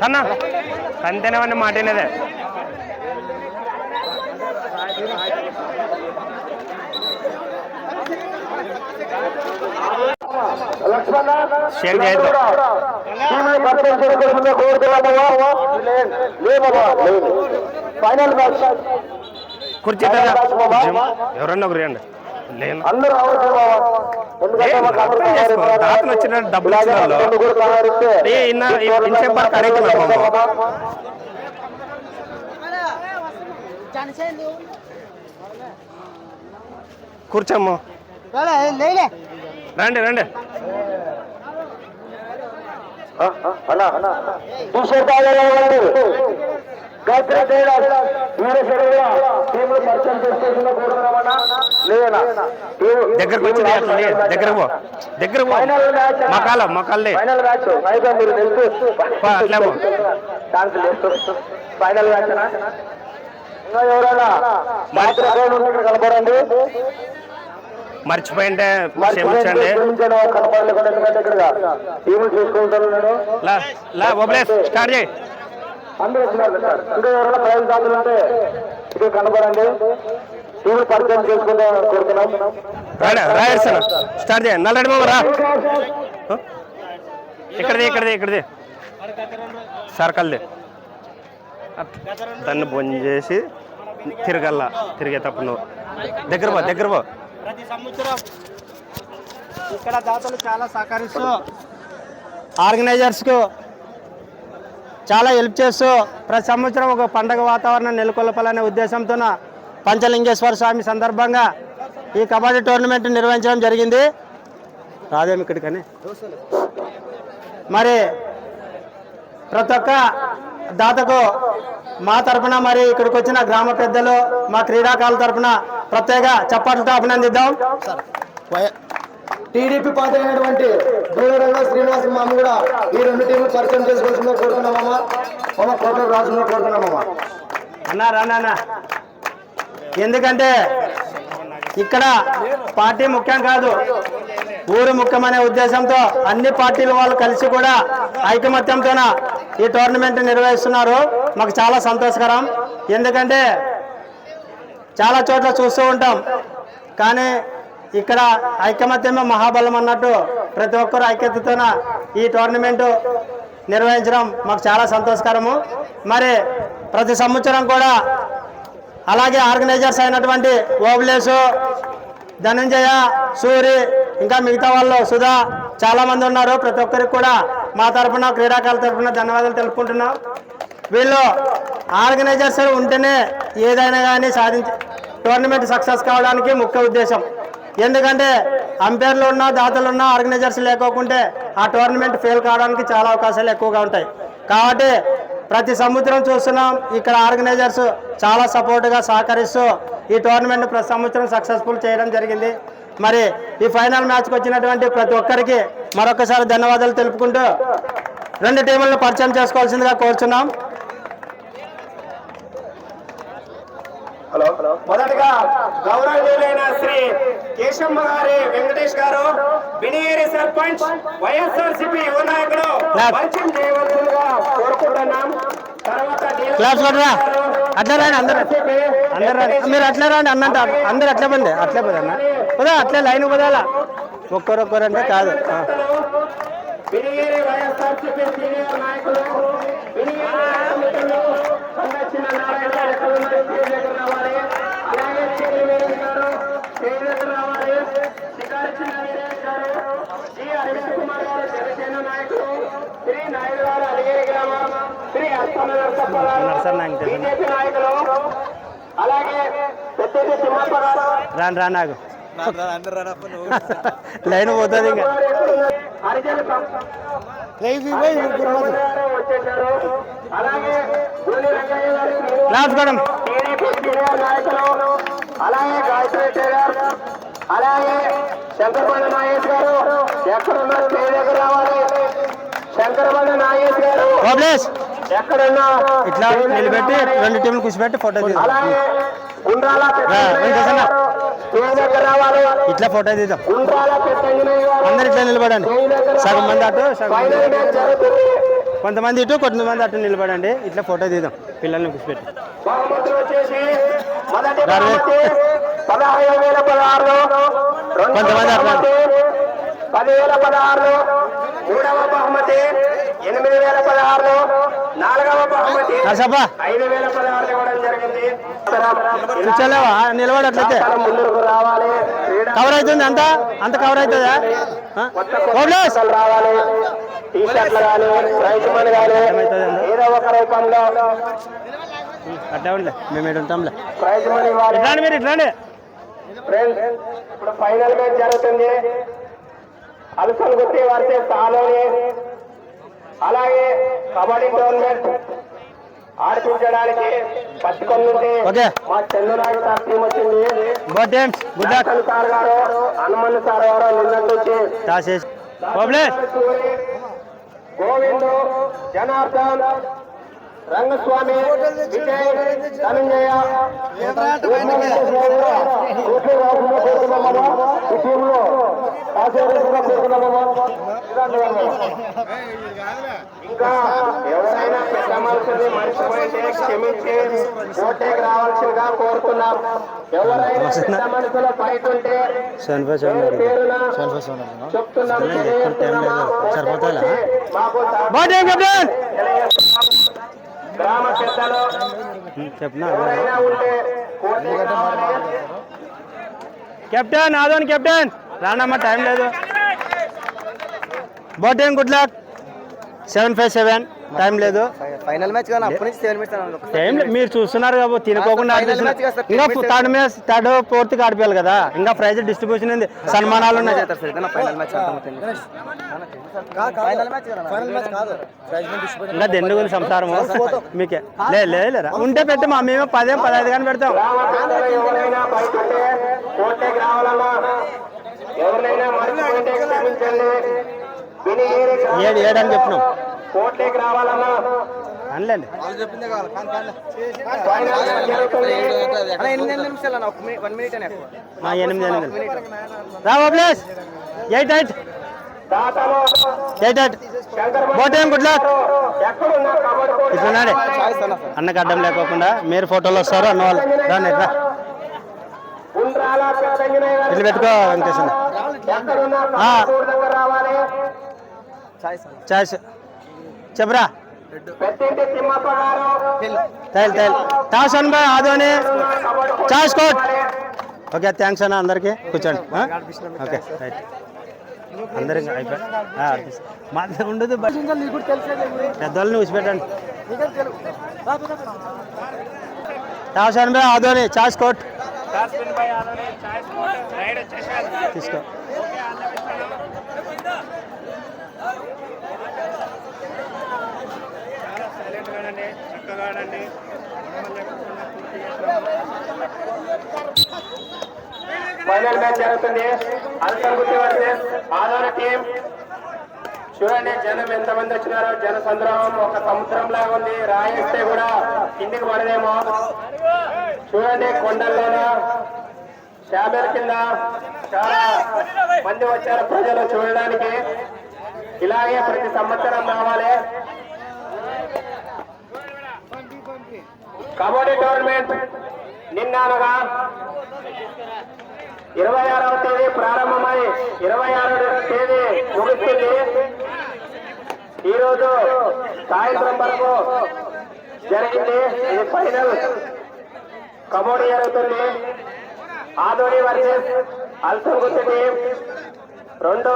కన్నా. కంతేనేవన్నీ మాట వినేదే లక్ష్మణ షేర్ చేయొద్దు ఫైనల్ మ్యాచ్ కుర్చీ ఎవరన్నా ఒకరు రండి లేను. అందరూ అవసరం దాతలు వచ్చిన డబ్బులు ఇచ్చిన ఇంతసేపు వరకు అడుగుతున్నారు బాబు. కూర్చోమ్ము. రండి రండి. ఆ, దగ్గరకు వచ్చి దగ్గరకు పో. దగ్గరకు పో. మకాల మకాలే ఫైనల్ అట్లే కనపడండి మర్చిపోయింటే క్షమించండి. స్టార్ట్ చేయి. అందరూ ఇంకా ఎవరైనా ప్రైజ్ దాతలు ఉంటే ఇక్కడ కనపడండి టీములు పరిచయం చేసుకుందాం కోరుతున్నాం. రాడా స్టార్ట్ చేయి నల్లడి మామ రా. హ? ఇక్కడది ఇక్కడది ఇక్కడది. సర్కల్ది. దాన్ని బొంజ్ చేసి తిరగల్లా. తిరిగేటప్పుడు నువ్వు. దగ్గర పో దగ్గర పో. ప్రతి సంవత్సరం ఇక్కడ దాతలు చాలా సహకరిస్తూ ఆర్గనైజర్స్కు చాలా హెల్ప్ చేస్తూ ప్రతి సంవత్సరం ఒక పండగ వాతావరణం నెలకొల్పాలనే ఉద్దేశంతో పంచలింగేశ్వర స్వామి సందర్భంగా ఈ కబడ్డీ టోర్నమెంట్ నిర్వహించడం జరిగింది. రాదేమి ఇక్కడికని? మరి ప్రతి ఒక్క దాతకు మా తరపున మరి ఇక్కడికి వచ్చిన గ్రామ పెద్దలు మా క్రీడాకారుల తరపున ప్రత్యేక చప్పట్లతో అభినందిద్దాం టీడీపీ పార్టీ అయినటువంటి దూరంగా శ్రీనివాస మామ కూడా ఈ రెండు టీములు పరిచయం చేసుకోవాల్సిందిగా కోరుతున్నామమ్మా మామ. కోట రాజుగా కోరుతున్నామమ్మా అన్నా రానా అన్నా. ఎందుకంటే ఇక్కడ పార్టీ ముఖ్యం కాదు. ఊరు ముఖ్యమనే ఉద్దేశంతో అన్ని పార్టీల వాళ్ళు కలిసి కూడా ఐకమత్యంతోన ఈ టోర్నమెంట్ నిర్వహిస్తున్నారు. మాకు చాలా సంతోషకరం. ఎందుకంటే చాలా చోట్ల చూస్తూ ఉంటాం. కానీ ఇక్కడ ఐకమత్యమే మహాబలం అన్నట్టు ప్రతి ఒక్కరు ఐక్యతతోన ఈ టోర్నమెంటు నిర్వహించడం మాకు చాలా సంతోషకరము. మరి ప్రతి సంవత్సరం కూడా అలాగే ఆర్గనైజర్స్ అయినటువంటి ఓబులేసు ధనంజయ సూరి ఇంకా మిగతా వాళ్ళు సుధా చాలా మంది ఉన్నారు. ప్రతి ఒక్కరికి కూడా మా తరఫున క్రీడాకారుల తరఫున ధన్యవాదాలు తెలుపుకుంటున్నాం. వీళ్ళు ఆర్గనైజర్స్ ఉంటేనే ఏదైనా కానీ సాధించ టోర్నమెంట్ సక్సెస్ కావడానికి ముఖ్య ఉద్దేశం. ఎందుకంటే అంపైర్లు ఉన్నా దాతలు ఉన్నా ఆర్గనైజర్స్ లేకోకుంటే ఆ టోర్నమెంట్ ఫెయిల్ కావడానికి చాలా అవకాశాలు ఎక్కువగా ఉంటాయి. కాబట్టి ప్రతి సంవత్సరం చూస్తున్నాం. ఇక్కడ ఆర్గనైజర్స్ చాలా సపోర్ట్గా సహకరిస్తూ ఈ టోర్నమెంట్ ప్రతి సంవత్సరం సక్సెస్ఫుల్ చేయడం జరిగింది. మరి ఈ ఫైనల్ మ్యాచ్కి వచ్చినటువంటి ప్రతి ఒక్కరికి మరొకసారి ధన్యవాదాలు తెలుపుకుంటూ రెండు టీములను పరిచయం చేసుకోవాల్సిందిగా కోరుచున్నాం. హలో. మొదటగా గౌరవనీయులైన శ్రీ కేశమ్మ గారి వెంకటేష్ గారు బినియేరి సర్పంచ్ వైఎస్ఆర్సీపీ యువ నాయకుడు పరిచయం చేయవలసిందిగా కోరుకుంటున్నాం. తర్వాత అట్లా రాండి అందరు. అందరు రండి మీరు అట్లా రాండి అన్నంట అందరు అట్లే పండి అట్లే పోదు అన్న. పోదా అట్లే లైన్ పోదాలా? ఒక్కరొక్కరు అంటే కాదు సీనియర్ నాయకులు బినియేరి నాయకులు సందర్శన నారాయణ గారు ఎక్కడ ఉన్నారు? స్టేజ్ దగ్గర రావాలి అలాగే చిన్ని వీరేష్ గారు స్టేజ్ దగ్గర రావాలి శిఖర్ చిన్న వీరేష్ గారు జి అరవింద్ కుమార్ గారు జనసేన నాయకులు శ్రీ నాయుడు గారు అలిగేరి గ్రామం శ్రీ అస్తమ నరసప్పగారు నరసన్న బీజేపీ నాయకులు అలాగే పెద్దది తిమ్మప్ప గారు రాను రా నాకు లైన్ పోతుంది ఇంకా. వచ్చేసారు అలాగే గారు గాయత్రి అలాగే శంకరబండ నాగేష్ గారు. ఎక్కడున్నారు? స్టేజ్ దగ్గర రావాలి. ఇట్లా నిలబెట్టి రెండు టీంలు కూర్చోబెట్టి ఫోటో ఇట్లా ఫోటో తీద్దాం. అందరు ఇట్లా నిలబడండి. సగం మంది అటు సగం కొంతమంది ఇటు కొంతమంది అటు నిలబడండి. ఇట్లా ఫోటో తీద్దాం. పిల్లల్ని కూర్చోబెట్టి. కొంతమంది అట్లా. బహుమతి పదివేల పదహారులు మూడవ బహుమతి ఎనిమిది వేల పదహారులు నాలుగవ బహుమతి ఐదు వేల పదహారులు ఇవ్వడం జరిగింది. నిలబడట్లయితే ముందుకు రావాలి. కవర్ అవుతుంది అంత? అంత కవర్ అవుతుందా? రావాలి. టీ షర్ట్లు కానీ ప్రైజ్ మనీ కానీ? ఏదో ఒక రూపంలో. అట్లా ఉండలే మేము ఇక్కడ ఉంటాంలే. ప్రైజ్ మనీ ఇవ్వాలి. ఇట్లాండి మీరు ఇట్లాండి ఫ్రెండ్స్ ఇప్పుడు ఫైనల్ మ్యాచ్ జరుగుతుంది. అలసలు గుర్తి వర్సెస్ ఆలోని అలాగే. కబడ్డీ టోర్నమెంట్ ఆడిపించడానికి పచ్చికొండ. మా చంద్రరాజు సార్ టీం వచ్చింది. Good times good luck doctor sir గారు హనుమన్ సార్ గారు నిన్నటి నుంచి టాస్ చేసి ఓబ్లేస్ గోవిందు జనార్దన్ విజయ్ ధనంజయ ఇంకా ఎవరైనా పెద్ద మనుషుల్ని మర్చిపోయింటే క్షమించి కోటేకి రావాల్సిందిగా కోరుతున్నాం. ఎవరైనా పెద్ద మనుషుల బయట ఉంటే గ్రామ పెద్దలు చెప్పినా? ఎవరైనా ఉంటే. Captain Adoni captain! రానమ్మా టైం లేదు. Bat time good luck seven five seven time లేదు. ఫైనల్ మ్యాచ్ కానీ అప్పటి నుంచి సెవెన్ మినిట్స్ టైం లేదు మీరు చూస్తున్నారు కాబట్టి తినుకోకుండా కదా ఇంకా థర్డ్ మ్యాచ్ థర్డ్ ఫోర్త్కి ఆడిపోయాలి కదా. ఇంకా ప్రైజ్ డిస్ట్రిబ్యూషన్ ఉంది సన్మానాలు ఉన్నాయి. చేస్తారు సార్ ఇదన్నా ఫైనల్ మ్యాచ్ అర్థమవుతుంది ఫైనల్ మ్యాచ్ ఫైనల్ మ్యాచ్ కాదు ప్రైజ్ మనీ డిస్ట్రిబ్యూట్ ఇంకా దెండుగు ఉంది సంసారము మీకే. లే లే లేరా ఉంటే పెట్టి మా మేము పదేం పదహైదు కానీ పెడతాం. ఎవరినైనా క్షమించండి. ఏడు ఏడు అని చెప్పినాం. కోటేకి రావాలన్నా. అనలేండి. ఎనిమిది నిమిషాలు వన్ మినిట్ అని ఎనిమిది ఎనిమిది. రావా place eight eight. Eight eight. Shankar boat ఏం గుడ్ లక్. ఇట్లున్నాడే. అన్నకు అడ్డం లేకోకుండా మీరు ఫోటోలు వస్తారు అన్న వాళ్ళు. రాని రా. ఉండ్రాల పెట్టుకో వెంకటేశ్వర. చెప్పరా. Tail tail. Toss won by Adoni. Choice court okay thanks అన్న అందరికి. కూర్చోండి. Okay right. అందరికి అయిపోయి మా ఉండదు పెద్దవాళ్ళని ఊసిపెట్టండి. Toss won by Adoni choice court తీసుకో. ఫైనల్ మ్యాచ్ జరుగుతుంది. అల్సర్ గుర్తి వర్సెస్ ఆదోన టీం చూడండి జనం ఎంతమంది వచ్చినారో జన సంద్రహం ఒక సముద్రం లాగా ఉంది. రాయిస్తే కూడా కిందికి పడదేమో. చూడండి కొండల్లోన శాబేర్ కింద చాలా మంది వచ్చారు ప్రజలు చూడడానికి. ఇలాగే ప్రతి సంవత్సరం రావాలి. కబడ్డీ టోర్నమెంట్ నిన్న అనగా ఇరవై ఆరవ తేదీ ప్రారంభమై ఇరవై ఆరవ తేదీ ముగుస్తుంది. ఈరోజు సాయంత్రం వరకు జరిగింది ఇది ఫైనల్. కబడ్డీ జరుగుతుంది. ఆదోని వర్సెస్ అల్సం గుర్తు టీం. రెండు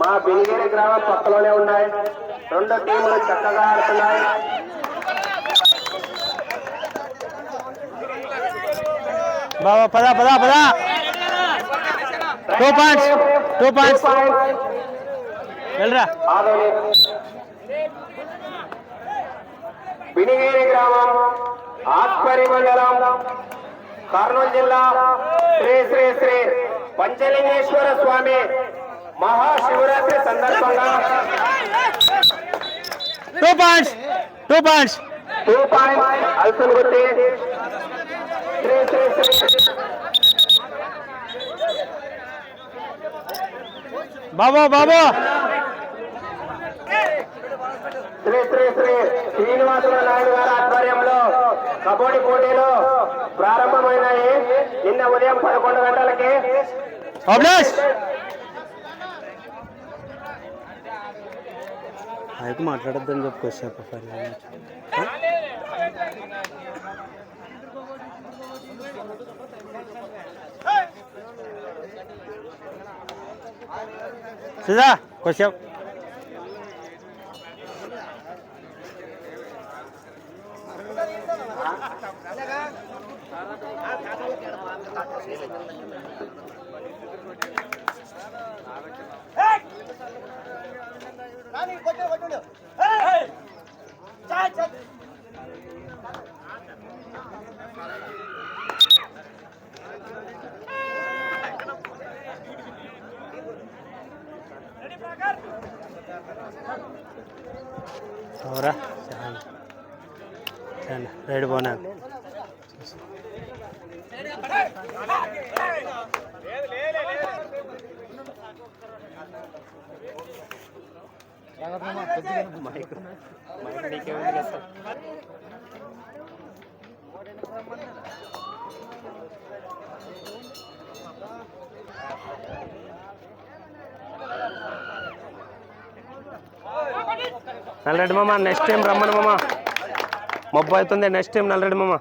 మా బిలిగిరి గ్రామం పక్కలోనే ఉన్నాయి. రెండు టీములు చక్కగా ఆడుతున్నాయి. బాబా పదా పదా పదా. టూ పాయింట్స్ టూ పాయింట్స్ వెళ్ళరా ఆదోని బినిగేరి గ్రామం ఆత్మరి మండలం కర్నూలు జిల్లా శ్రీ శ్రీ శ్రీ పంచలింగేశ్వర స్వామి మహాశివరాత్రి సందర్భంగా two points two points two point అల్సన్ గుర్తి శ్రీ శ్రీ శ్రీ బాబు బాబు శ్రీ శ్రీ శ్రీ శ్రీనివాసుల నాయుడు గారి ఆధ్వర్యంలో కబడ్డీ పోటీలు ప్రారంభమైనాయి. నిన్న ఉదయం పదకొండు గంటలకి. అయితే మాట్లాడొద్దని చెప్పుకొచ్చాక సుధా కొంచెం అవురా చాలా చాలా రైడ్ పోనా నల్లరెడ్డి మామ నెక్స్ట్ టైం రమ్మను మామ. మబ్బు అవుతుంది నెక్స్ట్ టైం నల్లరెడ్డి మామ.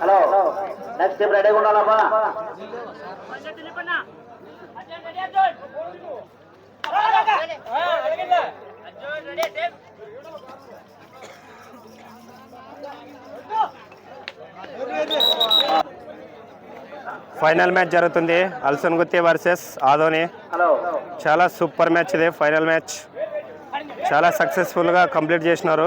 హలో నెక్స్ట్ టైం రెడీగా ఉండాలమ్మా. ఫైనల్ మ్యాచ్ జరుగుతుంది. అల్సన్ గుత్తి వర్సెస్ ఆదోని. చాలా సూపర్ మ్యాచ్ ఇది ఫైనల్ మ్యాచ్. చాలా సక్సెస్ఫుల్గా కంప్లీట్ చేసినారు.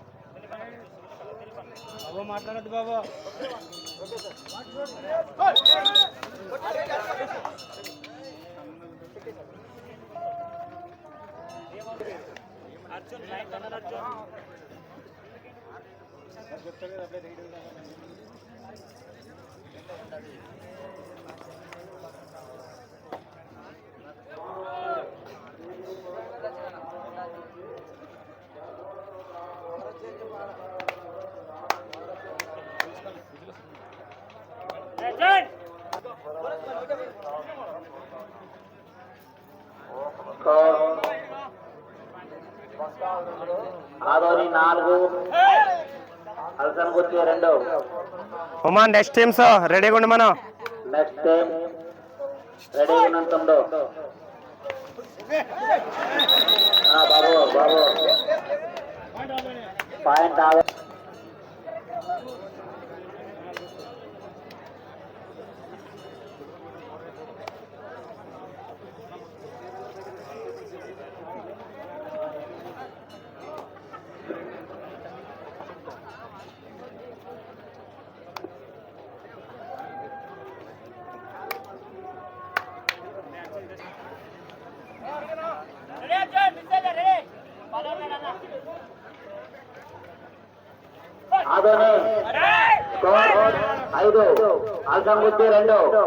రవి అడనికి పంపే టింగ్ మాట్లాడద్దు బాబు. ఆదోని నాలుగు. అల్సన్ గుర్తి రెండు. ఉమా నెక్స్ట్ టీమ్స్ రెడీగా ఉండి మనం? నెక్స్ట్ టైం రెడీ ఉన్నట్టుండు ఆ, బాబు బాబు. పాయింట్ ఆదా స్కోర్ ఐదు రెండు.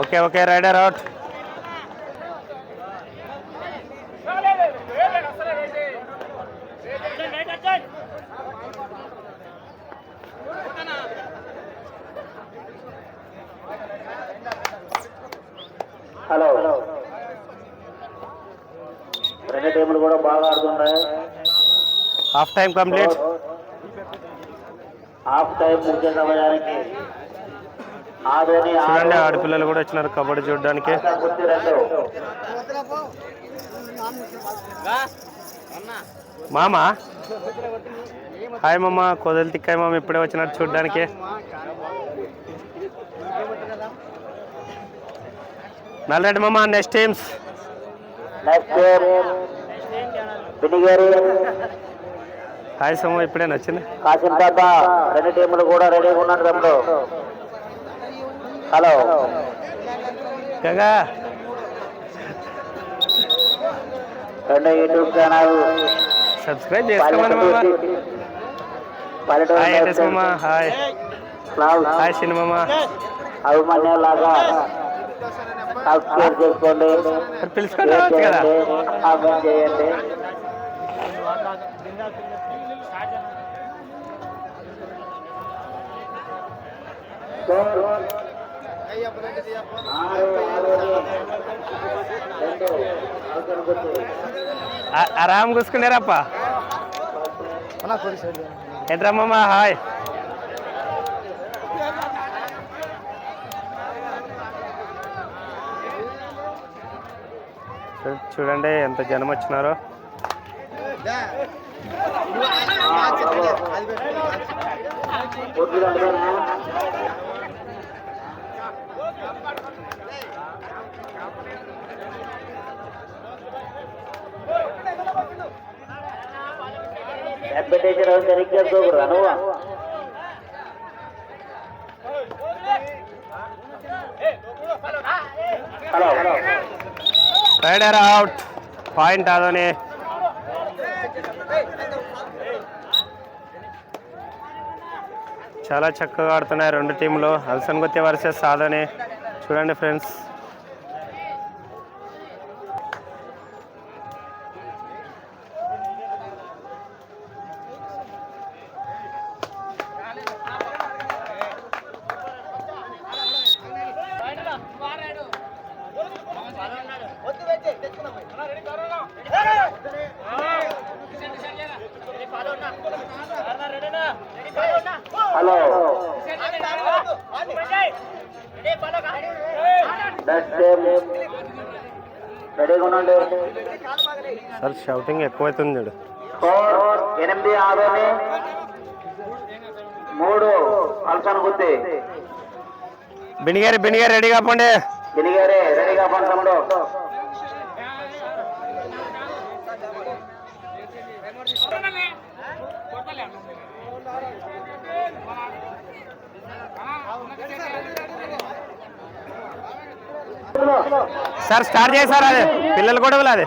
Okay okay raider out hello రెండు టీములు కూడా బాగా ఆడుతున్నాయి half time complete half time చూడండి ఆడపిల్లలు కూడా వచ్చినారు కబడ్డీ చూడడానికి. మామ? హాయ్ మామ కొదలు తిక్కాయి మామ ఇప్పుడే వచ్చినట్టు చూడడానికి. నల్లరెడ్డి మామ నెక్స్ట్ టీమ్స్ నెక్స్ట్ హాయ్ సోమ ఇప్పుడే నచ్చింది? కాసిం తాత రెండు టీములు కూడా రెడీగా ఉన్నారు తమ్ముడు. హలో. గగా. రెండు యూట్యూబ్ ఛానల్. సబ్స్క్రైబ్ చేసుకోమని హాయ్ హాయ్. హాయ్ సినిమా మామ అభిమన్యం లాగా సబ్స్క్రైబ్ చేసుకోండి. కదా? చేయండి. ఆరామ్ కూసుకునేరప్ప ఎట్రా హాయ్. చూడండి ఎంత జనం వచ్చినారో. ఎంపీటీచర్ సరిగ్గా చూడరా నువ్వు? Hello. Raider out point Adoni. చాలా చక్కగా ఆడుతున్నాయి రెండు టీంలు అల్సన్ గుత్తి వర్సెస్ సాధనే. చూడండి ఫ్రెండ్స్ రెడీగా ఉండండి సార్ షౌటింగ్ ఎక్కువైతుంది ఎనిమిది ఆరుని మూడు అల్సన్ గుత్తి బినిగారి బినిగారి రెడీగా పోండి గిరిగారే రెడీగా పంతముడు సార్ స్టార్ట్ చేశారు అది. పిల్లలు కూడా అది.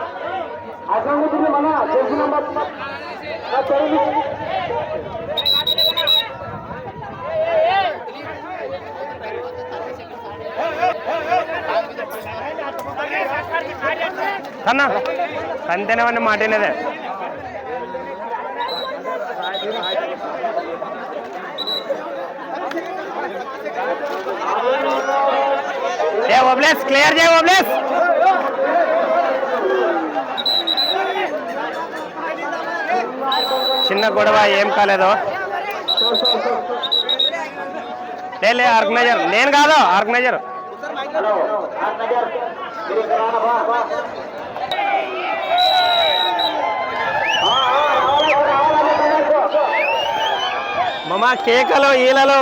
కన్నా అంతేనేవన్నీ మాటినదే. ఏ ఓబ్లేస్ క్లియర్ చేయ ఓబ్లేస్. చిన్న గొడవ ఏం కాలేదు. లే, లే ఆర్గనైజర్. నేను కాదు ఆర్గనైజర్. మమా కేకలు ఈలలో.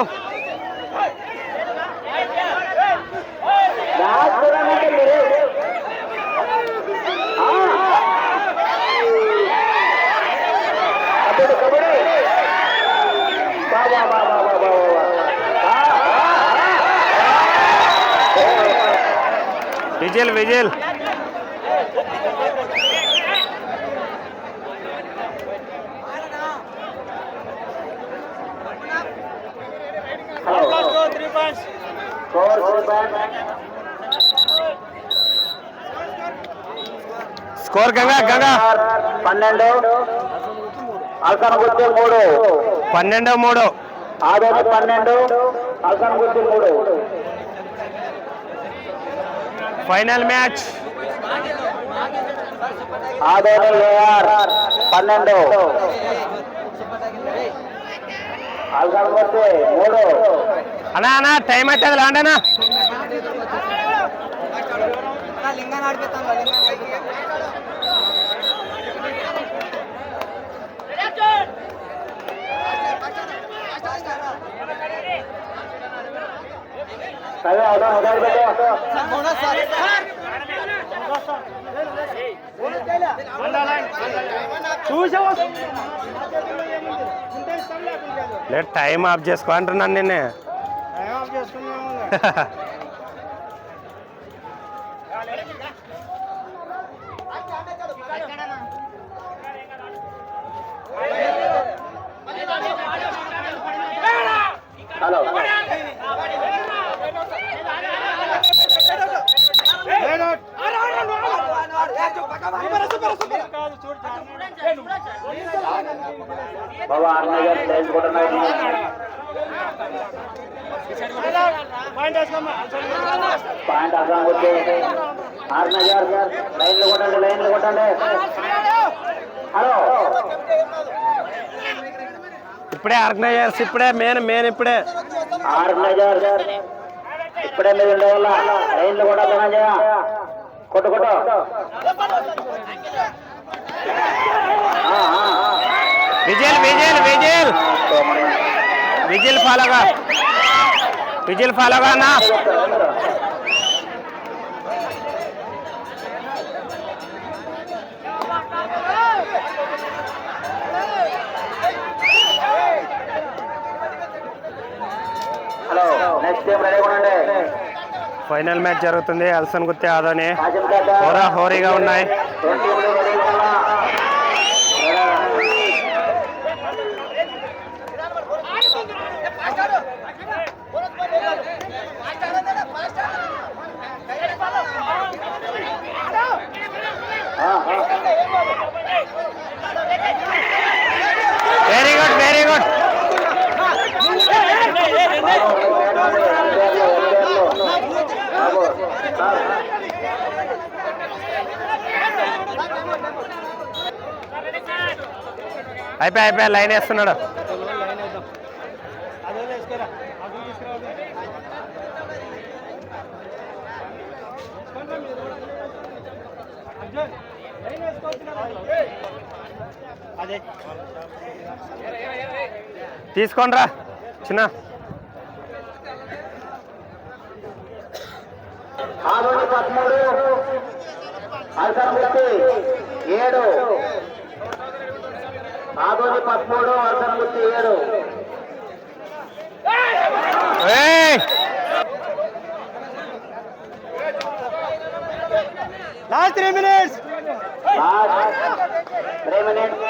Whistle whistle score Ganga Ganga. పన్నెండు. అల్సన్ గుర్తి మూడు. పన్నెండు మూడు. ఆదోని పన్నెండు. అల్సన్ గుర్తి మూడు. Final match. పన్నెండు. అన్నా అన్నా టైం అవుతుంది లాండనా అవునా లేదు టైం ఆఫ్ చేసుకో అంటున్నాను నిన్నే. బాబా అన్నయ్య గారు తెలుసుకుంటున్నారు. పాయింట్ అర్థం వచ్చి ఆర్నయ్య గారు లైన్లు కొట్టండి లైన్లు కొట్టండి. హలో. ఇప్పుడే ఆర్గనైజర్స్ ఇప్పుడే మెయిన్ మెయిన్ ఇప్పుడే. గారు ఇప్పుడే మీరు లైన్లు ధనంజయ కొట్టు. విజిల్ విజిల్ విజిల్ విజిల్ ఫాలోగా విజిల్ ఫాలోగా అన్నా. ఫైనల్ మ్యాచ్ జరుగుతుంది. అల్సన్ గుత్తి ఆదోని. హోరా హోరీగా ఉన్నాయి. అయిపోయి అయిపోయి లైన్ వేస్తున్నాడు. తీసుకోండి రా చిన్న. ఆదోని పదమూడు ఏడు ఆదోని పదమూడు అల్సనగుత్తి ఏడు. ఏయ్! Last three minutes last three minutes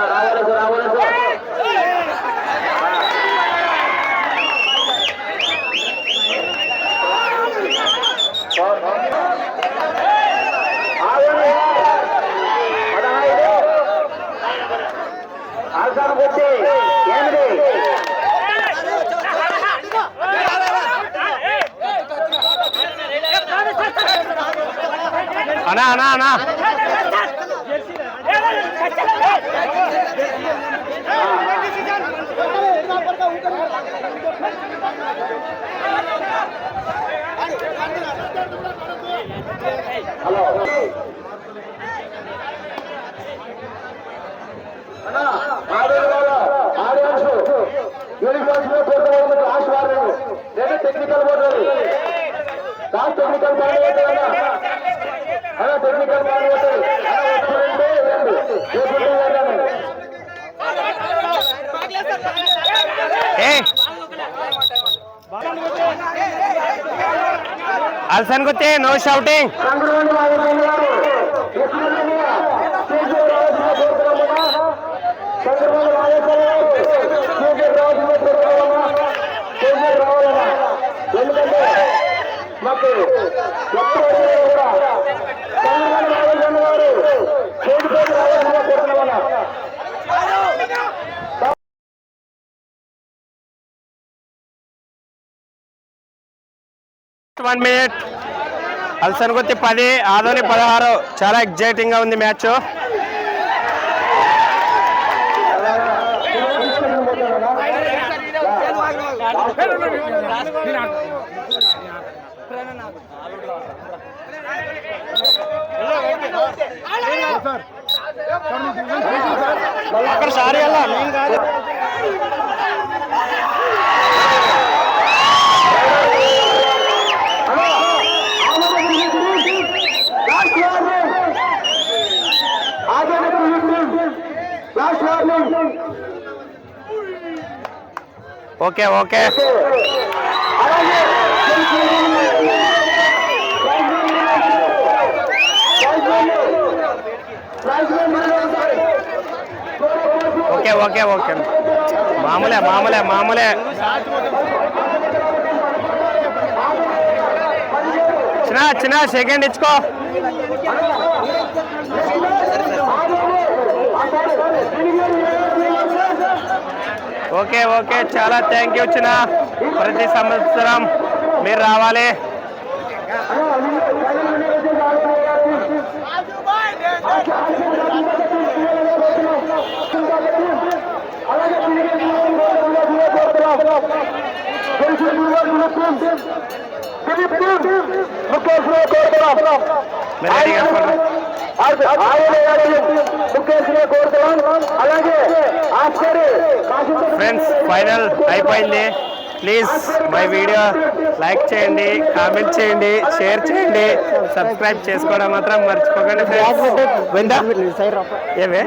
రావలేదు రావలేదు పదహైదు ఆల్సాను కొట్టి ఎనిమిది అనా అనా అనా హలో ఆడియన్స్ యూనిఫామ్స్లో కొత్త వాళ్ళకి లాస్ట్ వార్నింగ్ లేదా technical board last technical ball పోతుంది అలా టెక్నికల్? ఏ! అల్సన్ గుత్తి నో షౌటింగ్ సంగ్రహణ వాయువు గారు కృష్ణయ్య సీజే రాజుల ప్రోగ్రామున సంగ్రహణ వాయువు గారు సీజే రాజుల ప్రోగ్రామున సీజే రావాలన్న ఎందుకంటే మాకు ఎప్పుడు వచ్చినా కూడా సంగ్రహణ వాయువు గారు సీజే రావాల్సిన ప్రోగ్రామున వన్ మినిట్ అల్సన్ గుత్తి పది ఆదోని పదహారు. చాలా ఎగ్జైటింగ్గా ఉంది మ్యాచ్. అక్కడ సారీ అలా నేను కాదు. Okay okay. Okay okay okay. మామూలే మామూలే మామూలే. చిన్న చిన్న సెకండ్ ఇచ్చుకో. ఓకే ఓకే చాలా థ్యాంక్ యూ చిన్న ప్రతి సంవత్సరం మీరు రావాలి మీరు ఫ్రెండ్స్ ఫైనల్ అయిపోయింది. ప్లీజ్ మై వీడియో లైక్ చేయండి కామెంట్ చేయండి షేర్ చేయండి. సబ్స్క్రైబ్ చేసుకోవడం మాత్రం మర్చిపోకండి ఫ్రెండ్స్ విందా? ఏమే?